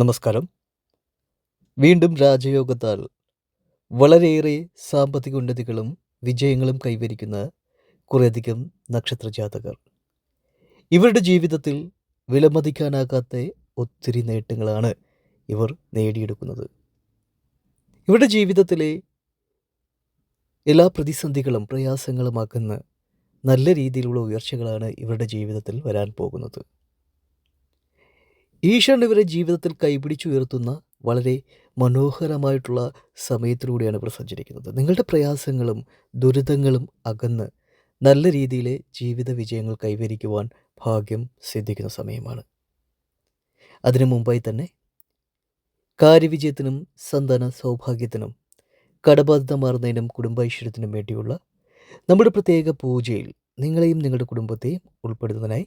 നമസ്കാരം. വീണ്ടും രാജയോഗത്താൽ വളരെയേറെ സാമ്പത്തിക ഉന്നതികളും വിജയങ്ങളും കൈവരിക്കുന്ന കുറേയധികം നക്ഷത്ര ജാതകർ ഇവരുടെ ജീവിതത്തിൽ വിലമതിക്കാനാകാത്ത ഒത്തിരി നേട്ടങ്ങളാണ് ഇവർ നേടിയെടുക്കുന്നത്. ഇവരുടെ ജീവിതത്തിലെ എല്ലാ പ്രതിസന്ധികളും പ്രയാസങ്ങളുമാക്കുന്ന നല്ല രീതിയിലുള്ള ഉയർച്ചകളാണ് ഇവരുടെ ജീവിതത്തിൽ വരാൻ പോകുന്നത്. ഈശ്വരൻ ഇവരെ ജീവിതത്തിൽ കൈപിടിച്ചുയർത്തുന്ന വളരെ മനോഹരമായിട്ടുള്ള സമയത്തിലൂടെയാണ് ഇവർ സഞ്ചരിക്കുന്നത്. നിങ്ങളുടെ പ്രയാസങ്ങളും ദുരിതങ്ങളും അകന്ന് നല്ല രീതിയിലെ ജീവിത വിജയങ്ങൾ കൈവരിക്കുവാൻ ഭാഗ്യം സിദ്ധിക്കുന്ന സമയമാണ്. അതിനു മുമ്പായി തന്നെ കാര്യവിജയത്തിനും സന്താന സൗഭാഗ്യത്തിനും കടബാധ്യത മാറുന്നതിനും കുടുംബൈശ്വര്യത്തിനും വേണ്ടിയുള്ള നമ്മുടെ പ്രത്യേക പൂജയിൽ നിങ്ങളെയും നിങ്ങളുടെ കുടുംബത്തെയും ഉൾപ്പെടുത്തുന്നതിനായി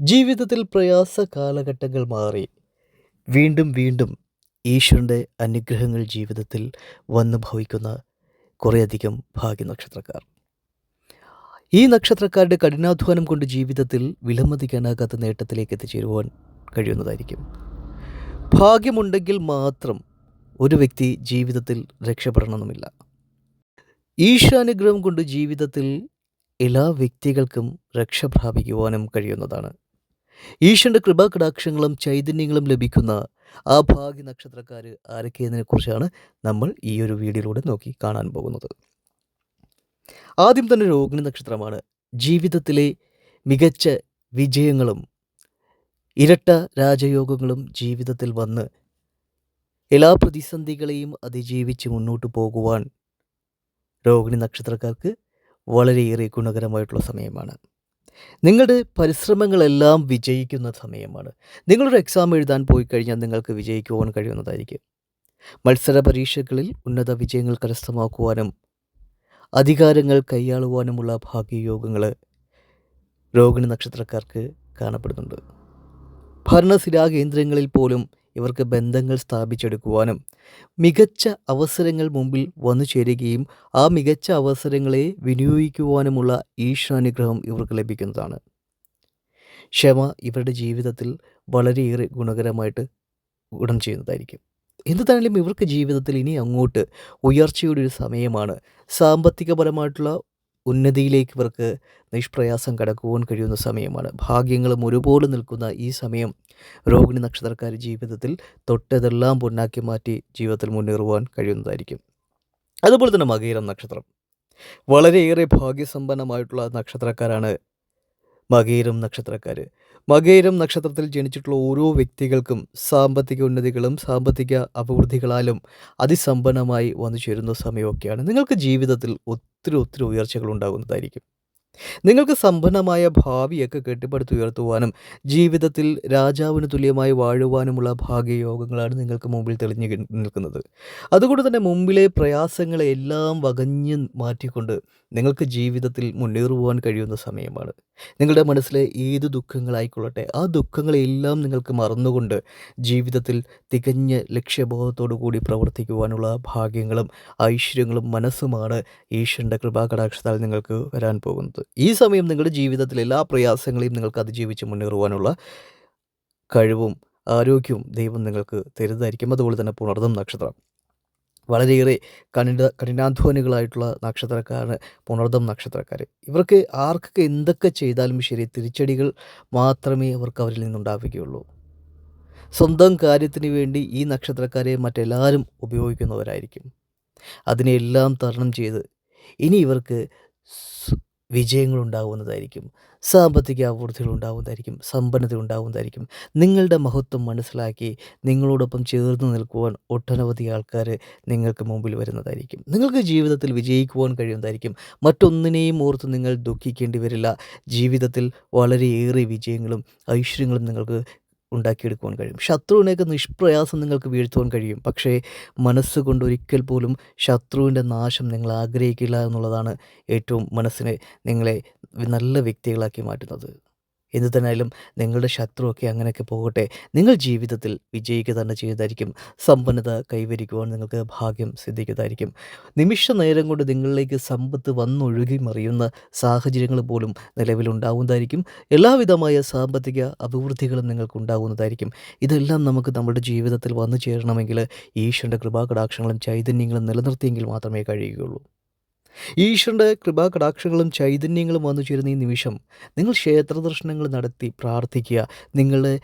ജീവിതത്തിൽ പ്രയാസ കാലഘട്ടങ്ങൾ മാറി. വീണ്ടും വീണ്ടും ഈശ്വരന്റെ അനുഗ്രഹങ്ങൾ ജീവിതത്തിൽ വന്നു ഭവിക്കുന്ന കുറേയധികം ഭാഗ്യനക്ഷത്രക്കാർ ഈ നക്ഷത്രക്കാരുടെ കഠിനാധ്വാനം കൊണ്ട് ജീവിതത്തിൽ വിലമതിക്കാനാകാത്ത നേട്ടത്തിലേക്ക് എത്തിച്ചേരുവാൻ കഴിയുന്നതായിരിക്കും. ഭാഗ്യമുണ്ടെങ്കിൽ മാത്രം ഒരു വ്യക്തി ജീവിതത്തിൽ രക്ഷപ്പെടണമെന്നുമില്ല ഈശ്വരാനുഗ്രഹം കൊണ്ട് ജീവിതത്തിൽ എല്ലാ വ്യക്തികൾക്കും രക്ഷ പ്രാപിക്കുവാനും കഴിയുന്നതാണ് ഈശ്വരന്റെ കൃപാകടാക്ഷങ്ങളും ചൈതന്യങ്ങളും ലഭിക്കുന്ന ആ ഭാഗ്യ നക്ഷത്രക്കാർ ആരൊക്കെയെന്നതിനെ കുറിച്ചാണ് നമ്മൾ ഈ ഒരു വീഡിയോയിലൂടെ നോക്കി കാണാൻ പോകുന്നത്. ആദ്യം തന്നെ രോഹിണി നക്ഷത്രമാണ്. ജീവിതത്തിലെ മികച്ച വിജയങ്ങളും ഇരട്ട രാജയോഗങ്ങളും ജീവിതത്തിൽ വന്ന് എല്ലാ പ്രതിസന്ധികളെയും അതിജീവിച്ച് മുന്നോട്ട് പോകുവാൻ രോഹിണി നക്ഷത്രക്കാർക്ക് വളരെയേറെ ഗുണകരമായിട്ടുള്ള സമയമാണ്. നിങ്ങളുടെ പരിശ്രമങ്ങളെല്ലാം വിജയിക്കുന്ന സമയമാണ്. നിങ്ങളൊരു എക്സാം എഴുതാൻ പോയി കഴിഞ്ഞാൽ നിങ്ങൾക്ക് വിജയിക്കുവാൻ കഴിയുന്നതായിരിക്കും. മത്സര പരീക്ഷകളിൽ ഉന്നത വിജയങ്ങൾ കരസ്ഥമാക്കുവാനും അധികാരങ്ങൾ കൈയാളുവാനുമുള്ള ഭാഗ്യയോഗങ്ങൾ രോഹിണി നക്ഷത്രക്കാർക്ക് കാണപ്പെടുന്നുണ്ട്. ഭരണസിരാ കേന്ദ്രങ്ങളിൽ പോലും ഇവർക്ക് ബന്ധങ്ങൾ സ്ഥാപിച്ചെടുക്കുവാനും മികച്ച അവസരങ്ങൾ മുമ്പിൽ വന്നു ചേരുകയും ആ മികച്ച അവസരങ്ങളെ വിനിയോഗിക്കുവാനുമുള്ള ഈശ്വരാനുഗ്രഹം ഇവർക്ക് ലഭിക്കുന്നതാണ്. ക്ഷമ ഇവരുടെ ജീവിതത്തിൽ വളരെയേറെ ഗുണകരമായിട്ട് ഗുണം ചെയ്യുന്നതായിരിക്കും. എന്തായാലും ഇവർക്ക് ജീവിതത്തിൽ ഇനി അങ്ങോട്ട് ഉയർച്ചയുടെ ഒരു സമയമാണ്. സാമ്പത്തികപരമായിട്ടുള്ള ഉന്നതിയിലേക്ക് ഇവർക്ക് നിഷ്പ്രയാസം കടക്കുവാൻ കഴിയുന്ന സമയമാണ്. ഭാഗ്യങ്ങളും ഒരുപോലെ നിൽക്കുന്ന ഈ സമയം രോഹിണി നക്ഷത്രക്കാർ ജീവിതത്തിൽ തൊട്ടതെല്ലാം പൊന്നാക്കി മാറ്റി ജീവിതത്തിൽ മുന്നേറുവാൻ കഴിയുന്നതായിരിക്കും. അതുപോലെ തന്നെ മകീരം നക്ഷത്രം. വളരെയേറെ ഭാഗ്യസമ്പന്നമായിട്ടുള്ള നക്ഷത്രക്കാരാണ് മകീരം നക്ഷത്രക്കാർ മകീരം നക്ഷത്രത്തിൽ ജനിച്ചിട്ടുള്ള ഓരോ വ്യക്തികൾക്കും സാമ്പത്തിക ഉന്നതികളും സാമ്പത്തിക അഭിവൃദ്ധികളാലും അതിസമ്പന്നമായി വന്നു ചേരുന്ന സമയമൊക്കെയാണ്. നിങ്ങൾക്ക് ജീവിതത്തിൽ ഒത്തിരി ഒത്തിരി ഉയർച്ചകൾ ഉണ്ടാകുന്നതായിരിക്കും നിങ്ങൾക്ക് സമ്പന്നമായ ഭാവിയൊക്കെ കെട്ടിപ്പടുത്ത് ഉയർത്തുവാനും ജീവിതത്തിൽ രാജാവിന് തുല്യമായി വാഴുവാനുമുള്ള ഭാഗ്യയോഗങ്ങളാണ് നിങ്ങൾക്ക് മുമ്പിൽ തെളിഞ്ഞു നിൽക്കുന്നത്. അതുകൊണ്ട് തന്നെ മുമ്പിലെ പ്രയാസങ്ങളെല്ലാം വകഞ്ഞ് മാറ്റിക്കൊണ്ട് നിങ്ങൾക്ക് ജീവിതത്തിൽ മുന്നേറുവാൻ കഴിയുന്ന സമയമാണ്. നിങ്ങളുടെ മനസ്സിലെ ഏത് ദുഃഖങ്ങളായിക്കൊള്ളട്ടെ ആ ദുഃഖങ്ങളെല്ലാം നിങ്ങൾക്ക് മറന്നുകൊണ്ട് ജീവിതത്തിൽ തികഞ്ഞ ലക്ഷ്യബോധത്തോടു കൂടി പ്രവർത്തിക്കുവാനുള്ള ഭാഗ്യങ്ങളും ഐശ്വര്യങ്ങളും മനസ്സുമാണ് ഈശ്വരന്റെ കൃപാകടാക്ഷത്താൽ നിങ്ങൾക്ക് വരാൻ പോകുന്നത്. ഈ സമയം നിങ്ങളുടെ ജീവിതത്തിലെ എല്ലാ പ്രയാസങ്ങളെയും നിങ്ങൾക്ക് അതിജീവിച്ച് മുന്നേറുവാനുള്ള കഴിവും ആരോഗ്യവും ദൈവം നിങ്ങൾക്ക് തരുന്നതായിരിക്കും. അതുപോലെ തന്നെ പുണർദം നക്ഷത്രം. വളരെയേറെ കഠിന കഠിനാധ്വാനികളായിട്ടുള്ള നക്ഷത്രക്കാരാണ് പുണർദം നക്ഷത്രക്കാർ ഇവർക്ക് ആർക്കൊക്കെ എന്തൊക്കെ ചെയ്താലും ശരി തിരിച്ചടികൾ മാത്രമേ അവർക്ക് അവരിൽ നിന്നുണ്ടാവുകയുള്ളൂ. സ്വന്തം കാര്യത്തിന് വേണ്ടി ഈ നക്ഷത്രക്കാരെ മറ്റെല്ലാവരും ഉപയോഗിക്കുന്നവരായിരിക്കും. അതിനെല്ലാം തരണം ചെയ്ത് ഇനി ഇവർക്ക് വിജയങ്ങൾ ഉണ്ടാകുന്നതായിരിക്കും സാമ്പത്തിക അഭിവൃദ്ധികൾ ഉണ്ടാകുന്നതായിരിക്കും സമ്പന്നത ഉണ്ടാകുന്നതായിരിക്കും നിങ്ങളുടെ മഹത്വം മനസ്സിലാക്കി നിങ്ങളോടൊപ്പം ചേർന്ന് നിൽക്കുവാൻ ഒട്ടനവധി ആൾക്കാർ നിങ്ങൾക്ക് മുമ്പിൽ വരുന്നതായിരിക്കും. നിങ്ങൾക്ക് ജീവിതത്തിൽ വിജയിക്കുവാൻ കഴിയുന്നതായിരിക്കും. മറ്റൊന്നിനെയും ഓർത്ത് നിങ്ങൾ ദുഃഖിക്കേണ്ടി വരില്ല. ജീവിതത്തിൽ വളരെയേറെ വിജയങ്ങളും ഐശ്വര്യങ്ങളും നിങ്ങൾക്ക് ഉണ്ടാക്കിയെടുക്കുവാൻ കഴിയും. ശത്രുവിനെയൊക്കെ നിഷ്പ്രയാസം നിങ്ങൾക്ക് വീഴ്ത്തുവാൻ കഴിയും. പക്ഷേ മനസ്സുകൊണ്ട് ഒരിക്കൽ പോലും ശത്രുവിന്റെ നാശം നിങ്ങൾ ആഗ്രഹിക്കില്ല എന്നുള്ളതാണ് ഏറ്റവും മനസ്സിനെ നിങ്ങളെ നല്ല വ്യക്തികളാക്കി മാറ്റുന്നത്. എന്ത് തന്നെയായാലും നിങ്ങളുടെ ശത്രുവൊക്കെ അങ്ങനെയൊക്കെ പോകട്ടെ. നിങ്ങൾ ജീവിതത്തിൽ വിജയിക്കുക തന്നെ ചെയ്തായിരിക്കും സമ്പന്നത കൈവരിക്കുവാൻ നിങ്ങൾക്ക് ഭാഗ്യം സിദ്ധിക്കുന്നതായിരിക്കും. നിമിഷ നേരം കൊണ്ട് നിങ്ങളിലേക്ക് സമ്പത്ത് വന്നൊഴുകി മറിയുന്ന സാഹചര്യങ്ങൾ പോലും നിലവിലുണ്ടാവുന്നതായിരിക്കും എല്ലാവിധമായ സാമ്പത്തിക അഭിവൃദ്ധികളും നിങ്ങൾക്ക് ഉണ്ടാകുന്നതായിരിക്കും ഇതെല്ലാം നമുക്ക് നമ്മുടെ ജീവിതത്തിൽ വന്നു ചേരണമെങ്കിൽ ഈശ്വരന്റെ കൃപാകടാക്ഷങ്ങളും ചൈതന്യങ്ങളും നിലനിർത്തിയെങ്കിൽ മാത്രമേ കഴിയുകയുള്ളൂ. ഈശ്വരന്റെ കൃപാകടാക്ഷങ്ങളും ചൈതന്യങ്ങളും വന്നു ചേരുന്ന ഈ നിമിഷം നിങ്ങൾ ക്ഷേത്ര ദർശനങ്ങൾ നടത്തി പ്രാർത്ഥിക്കുക. നിങ്ങളുടെ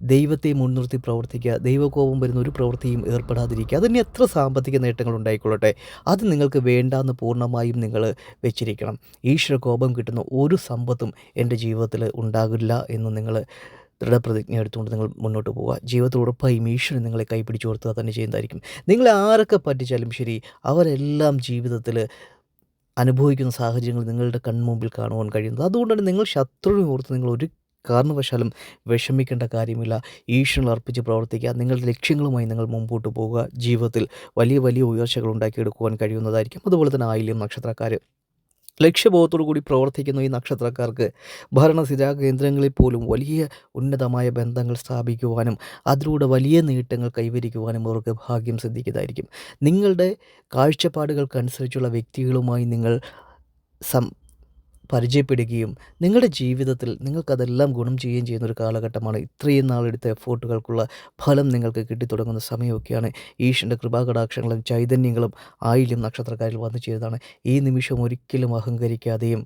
ദൈവത്തെ മുൻനിർത്തി പ്രവർത്തിക്കുക. ദൈവകോപം വരുന്ന ഒരു പ്രവൃത്തിയും ഏർപ്പെടാതിരിക്കുക. അതിന് എത്ര സാമ്പത്തിക നേട്ടങ്ങൾ ഉണ്ടായിക്കൊള്ളട്ടെ? അത് നിങ്ങൾക്ക് വേണ്ടാന്ന് പൂർണമായും നിങ്ങൾ വെച്ചിരിക്കണം. ഈശ്വര കോപം കിട്ടുന്ന ഒരു സമ്പത്തും എന്റെ ജീവിതത്തിൽ ഉണ്ടാകില്ല എന്ന് നിങ്ങൾ ദൃഢപ്രതിജ്ഞ എടുത്തുകൊണ്ട് നിങ്ങൾ മുന്നോട്ട് പോവുക. ജീവിതത്തിൽ ഉറപ്പായും ഈശ്വരൻ നിങ്ങളെ കൈപിടിച്ച് കൊടുത്തുക തന്നെ ചെയ്യുന്നതായിരിക്കും. നിങ്ങളെ ആരൊക്കെ പറ്റിച്ചാലും ശരി അവരെല്ലാം ജീവിതത്തിൽ അനുഭവിക്കുന്ന സാഹചര്യങ്ങൾ നിങ്ങളുടെ കൺമുമ്പിൽ കാണുവാൻ കഴിയുന്നത്. അതുകൊണ്ടാണ് നിങ്ങൾ ശത്രുവിനെ ഓർത്ത് നിങ്ങൾ ഒരു കാരണവശാലും വിഷമിക്കേണ്ട കാര്യമില്ല. ഈശ്വരൻ അർപ്പിച്ച് പ്രവർത്തിക്കുക. നിങ്ങളുടെ ലക്ഷ്യങ്ങളുമായി നിങ്ങൾ മുമ്പോട്ട് പോവുക ജീവിതത്തിൽ വലിയ വലിയ ഉയർച്ചകൾ ഉണ്ടാക്കിയെടുക്കുവാൻ കഴിയുന്നതായിരിക്കും. അതുപോലെ തന്നെ ആയില്യം നക്ഷത്രക്കാർ ലക്ഷ്യബോധത്തോടു കൂടി പ്രവർത്തിക്കുന്ന ഈ നക്ഷത്രക്കാർക്ക് ഭരണസിരാ കേന്ദ്രങ്ങളിൽ പോലും വലിയ ഉന്നതമായ ബന്ധങ്ങൾ സ്ഥാപിക്കുവാനും അതിലൂടെ വലിയ നേട്ടങ്ങൾ കൈവരിക്കുവാനും അവർക്ക് ഭാഗ്യം സിദ്ധിക്കുന്നതായിരിക്കും. നിങ്ങളുടെ കാഴ്ചപ്പാടുകൾക്കനുസരിച്ചുള്ള വ്യക്തികളുമായി നിങ്ങൾ സം പരിചയപ്പെടുകയും നിങ്ങളുടെ ജീവിതത്തിൽ നിങ്ങൾക്കതെല്ലാം ഗുണം ചെയ്യുകയും ചെയ്യുന്ന ഒരു കാലഘട്ടമാണ്. ഇത്രയും നാളെടുത്ത എഫോർട്ടുകൾക്കുള്ള ഫലം നിങ്ങൾക്ക് കിട്ടിത്തുടങ്ങുന്ന സമയമൊക്കെയാണ് ഈശ്വരന്റെ കൃപാകടാക്ഷങ്ങളും ചൈതന്യങ്ങളും ആയില്യം നക്ഷത്രക്കാരിൽ വന്നു ചേരുന്നതാണ്. ഈ നിമിഷം ഒരിക്കലും അഹങ്കരിക്കാതെയും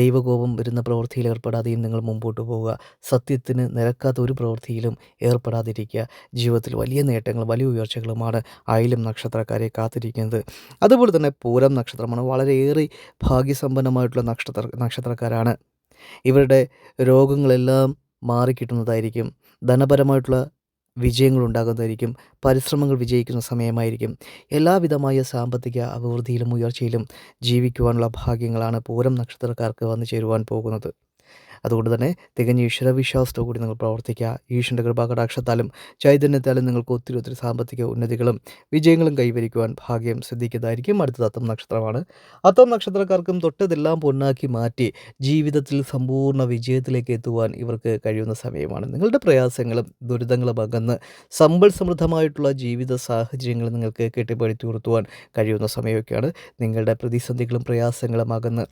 ദൈവകോപം വരുന്ന പ്രവൃത്തിയിൽ ഏർപ്പെടാതെയും നിങ്ങൾ മുമ്പോട്ട് പോവുക. സത്യത്തിന് നിരക്കാത്ത ഒരു പ്രവൃത്തിയിലും ഏർപ്പെടാതിരിക്കുക. ജീവിതത്തിൽ വലിയ നേട്ടങ്ങൾ വലിയ ഉയർച്ചകളുമാണ് ആയിലും നക്ഷത്രക്കാരെ കാത്തിരിക്കുന്നത്. അതുപോലെ തന്നെ പൂരം നക്ഷത്രമാണ് വളരെയേറെ ഭാഗ്യസമ്പന്നമായിട്ടുള്ള നക്ഷത്ര നക്ഷത്രക്കാരാണ്. ഇവരുടെ രോഗങ്ങളെല്ലാം മാറിക്കിട്ടുന്നതായിരിക്കും. ധനപരമായിട്ടുള്ള വിജയങ്ങൾ ഉണ്ടാകുന്നതായിരിക്കും പരിശ്രമങ്ങൾ വിജയിക്കുന്ന സമയമായിരിക്കും. എല്ലാവിധമായ സാമ്പത്തിക അഭിവൃദ്ധിയിലും ഉയർച്ചയിലും ജീവിക്കുവാനുള്ള ഭാഗ്യങ്ങളാണ് പൂരം നക്ഷത്രക്കാർക്ക് വന്നു ചേരുവാൻ പോകുന്നത്. അതുകൊണ്ട് തന്നെ തികഞ്ഞ ഈശ്വരവിശ്വാസത്തോടു കൂടി നിങ്ങൾ പ്രവർത്തിക്കുക. ഈശ്വരന്റെ കൃപാകടാക്ഷത്താലും ചൈതന്യത്താലും നിങ്ങൾക്ക് ഒത്തിരി ഒത്തിരി സാമ്പത്തിക ഉന്നതികളും വിജയങ്ങളും കൈവരിക്കുവാൻ ഭാഗ്യം സിദ്ധിക്കുന്നതായിരിക്കും. അടുത്തത് അത്തം നക്ഷത്രമാണ്. അത്തം നക്ഷത്രക്കാർക്കും തൊട്ടതെല്ലാം പൊന്നാക്കി മാറ്റി ജീവിതത്തിൽ സമ്പൂർണ വിജയത്തിലേക്ക് എത്തുവാൻ ഇവർക്ക് കഴിയുന്ന സമയമാണ്. നിങ്ങളുടെ പ്രയാസങ്ങളും ദുരിതങ്ങളും അകന്ന് സമ്പൽ സമൃദ്ധമായിട്ടുള്ള ജീവിത സാഹചര്യങ്ങൾ നിങ്ങൾക്ക് കെട്ടിപ്പടുത്തി ഉയർത്തുവാൻ കഴിയുന്ന സമയമൊക്കെയാണ്. നിങ്ങളുടെ പ്രതിസന്ധികളും പ്രയാസങ്ങളും അകന്ന്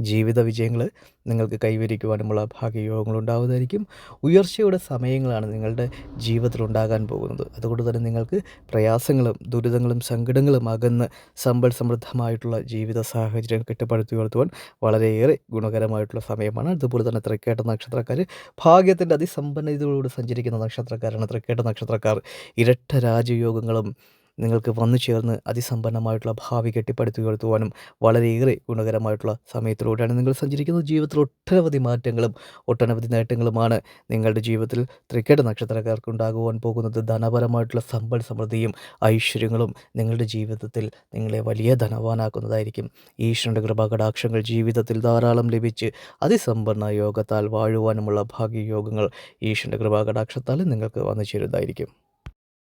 ജീവിത വിജയങ്ങൾ നിങ്ങൾക്ക് കൈവരിക്കുവാനുമുള്ള ഭാഗ്യയോഗങ്ങൾ ഉണ്ടാവുന്നതായിരിക്കും ഉയർച്ചയുടെ സമയങ്ങളാണ് നിങ്ങളുടെ ജീവിതത്തിൽ ഉണ്ടാകാൻ പോകുന്നത്. അതുകൊണ്ട് തന്നെ നിങ്ങൾക്ക് പ്രയാസങ്ങളും ദുരിതങ്ങളും സങ്കടങ്ങളും അകന്ന് സമ്പൽ സമൃദ്ധമായിട്ടുള്ള ജീവിത സാഹചര്യം കെട്ടിപ്പടുത്തി ഉയർത്തുവാൻ വളരെയേറെ ഗുണകരമായിട്ടുള്ള സമയമാണ്. അതുപോലെ തന്നെ തൃക്കേട്ട നക്ഷത്രക്കാർ ഭാഗ്യത്തിന്റെ അതിസമ്പന്നതയോട് സഞ്ചരിക്കുന്ന നക്ഷത്രക്കാരാണ്. തൃക്കേട്ട നക്ഷത്രക്കാർ ഇരട്ട രാജയോഗങ്ങളും നിങ്ങൾക്ക് വന്നു ചേർന്ന് അതിസമ്പന്നമായിട്ടുള്ള ഭാവി കെട്ടിപ്പടുത്തി ഉയർത്തുവാനും വളരെയേറെ ഗുണകരമായിട്ടുള്ള സമയത്തിലൂടെയാണ് നിങ്ങൾ സഞ്ചരിക്കുന്നത്. ജീവിതത്തിൽ ഒട്ടനവധി മാറ്റങ്ങളും ഒട്ടനവധി നേട്ടങ്ങളുമാണ് നിങ്ങളുടെ ജീവിതത്തിൽ ത്രിക്കട നക്ഷത്രക്കാർക്ക് ഉണ്ടാകുവാൻ പോകുന്നത്. ധനപരമായിട്ടുള്ള സമ്പൽ സമൃദ്ധിയും ഐശ്വര്യങ്ങളും നിങ്ങളുടെ ജീവിതത്തിൽ നിങ്ങളെ വലിയ ധനവാനാക്കുന്നതായിരിക്കും. ഈശ്വരന്റെ കൃപാകടാക്ഷങ്ങൾ ജീവിതത്തിൽ ധാരാളം ലഭിച്ച് അതിസമ്പന്ന യോഗത്താൽ വാഴുവാനുമുള്ള ഭാഗ്യയോഗങ്ങൾ ഈശ്വരന്റെ കൃപാകടാക്ഷത്താൽ നിങ്ങൾക്ക് വന്നു ചേരുന്നതായിരിക്കും.